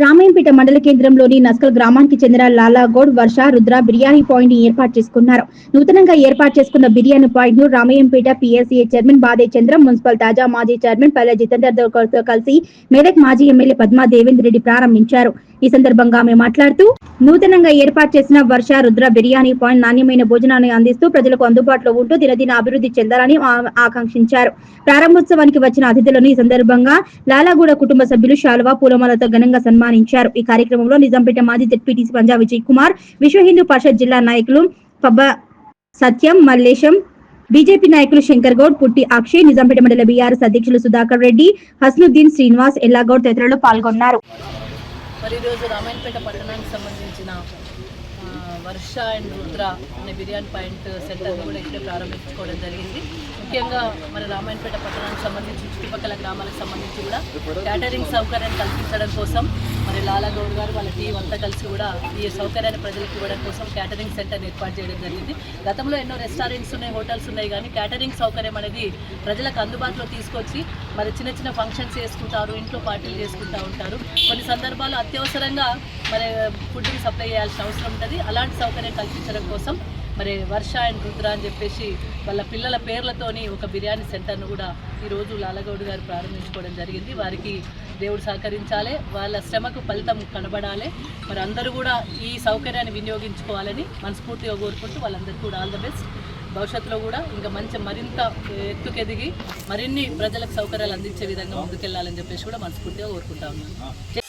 రామాయంపేట మండల కేంద్రంలోని నస్కల్ గ్రామానికి చెందిన లాలాగౌడ్ వర్ష రుద్ర బిర్యానీ పాయింట్ని ఏర్పాటు చేసుకున్నారు. నూతనంగా ఏర్పాటు చేసుకున్న బిర్యానీ పాయింట్ను రామాయంపేట పిఎస్సీఏ చైర్మన్ బాదే చంద్ర మున్సిపల్ తాజా మాజీ చైర్మన్ పల్లె జితేందర్తో కలిసి మెదక్ మాజీ ఎమ్మెల్యే పద్మా దేవేందర్ రెడ్డి ప్రారంభించారు. ఈ సందర్భంగా ఆమె మాట్లాడుతూ నూతనంగా ఏర్పాటు చేసిన వర్ష రుద్ర బిర్యానీ పాయింట్ నాణ్యమైన భోజనాన్ని అందిస్తూ ప్రజలకు అందుబాటులో ఉంటూ దినదిన అభివృద్ధి చెందాలని ఆకాంక్షించారు. ప్రారంభోత్సవానికి వచ్చిన అతిథులను ఈ సందర్భంగా లాలాగూడ కుటుంబ సభ్యులు శాలువా పూలమాలతో ఘనంగా సన్మానించారు. ఈ కార్యక్రమంలో నిజాంపేట మాజీ జెడ్పీటీసీ పంజా విజయ్ కుమార్ విశ్వ హిందూ పరిషత్ జిల్లా నాయకులు పబ్బ సత్యం మల్లేశం బీజేపీ నాయకులు శంకర్ గౌడ్ పుట్టి అక్షయ్ నిజాంపేట మండల బీఆర్ఎస్ అధ్యక్షులు సుధాకర్ రెడ్డి హస్నుద్దీన్ శ్రీనివాస్ ఎల్లాగౌడ్ తదితరులు పాల్గొన్నారు. మరి ఈరోజు రామాయణపేట పట్టణానికి సంబంధించిన వర్ష అండ్ రుద్ర అనే బిర్యానీ పాయింట్ సెంటర్ని కూడా ఇక్కడ ప్రారంభించుకోవడం జరిగింది. ముఖ్యంగా మరి రామాయణపేట పట్టణానికి సంబంధించి చుట్టుపక్కల గ్రామాలకు సంబంధించి కూడా క్యాటరింగ్ సౌకర్యాన్ని కల్పించడం కోసం మరి లాలాగౌడ్ గారు వాళ్ళ టీం అంతా కలిసి కూడా ఈ సౌకర్యాన్ని ప్రజలకు ఇవ్వడం కోసం క్యాటరింగ్ సెంటర్ ఏర్పాటు చేయడం జరిగింది. గతంలో ఎన్నో రెస్టారెంట్స్ ఉన్నాయి హోటల్స్ ఉన్నాయి కానీ క్యాటరింగ్ సౌకర్యం అనేది ప్రజలకు అందుబాటులో తీసుకొచ్చి మరి చిన్న చిన్న ఫంక్షన్స్ చేసుకుంటారు ఇంట్లో పార్టీలు చేసుకుంటూ ఉంటారు. కొన్ని సందర్భాలు అత్యవసరంగా మరి ఫుడ్ని సప్లై చేయాల్సిన అవసరం ఉంటుంది. అలాంటి సౌకర్యం కల్పించడం కోసం మరి వర్ష అండ్ రుద్ర అని చెప్పేసి వాళ్ళ పిల్లల పేర్లతోని ఒక బిర్యానీ సెంటర్ను కూడా ఈరోజు లాలగౌడ్ గారు ప్రారంభించుకోవడం జరిగింది. వారికి దేవుడు సహకరించాలి వాళ్ళ శ్రమకు ఫలితం కనబడాలి. మరి అందరూ కూడా ఈ సౌకర్యాన్ని వినియోగించుకోవాలని మనస్ఫూర్తిగా కోరుకుంటూ వాళ్ళందరికీ కూడా ఆల్ ద బెస్ట్. భవిష్యత్తులో కూడా ఇంకా మంచి మరింత ఎత్తుకెదిగి మరిన్ని ప్రజలకు సౌకర్యాలు అందించే విధంగా ముందుకెళ్ళాలని చెప్పేసి కూడా మనస్ఫూర్తిగా కోరుకుంటా ఉన్నాను.